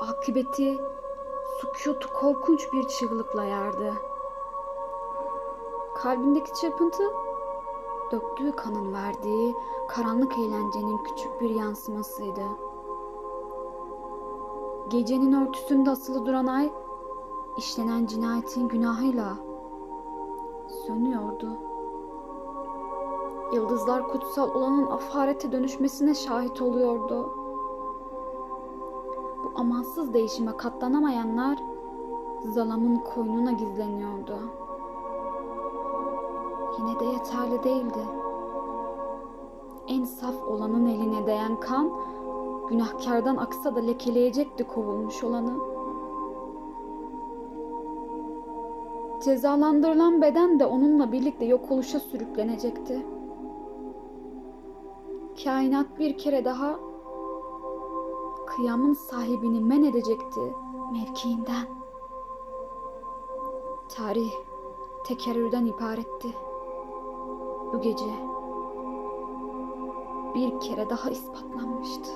akıbeti sükutu korkunç bir çığlıkla yardı. Kalbindeki çırpıntı döktüğü kanın verdiği karanlık eğlencenin küçük bir yansımasıydı. Gecenin örtüsünde asılı duran ay işlenen cinayetin günahıyla sönüyordu. Yıldızlar kutsal olanın afarete dönüşmesine şahit oluyordu. Amansız değişime katlanamayanlar zalamın koynuna gizleniyordu. Yine de yeterli değildi. En saf olanın eline değen kan, günahkardan aksa da lekeleyecekti kovulmuş olanı. Cezalandırılan beden de onunla birlikte yok oluşa sürüklenecekti. Kainat bir kere daha kıyamın sahibini men edecekti mevkiinden. Tarih tekerrürden ibaretti. Bu gece bir kere daha ispatlanmıştı.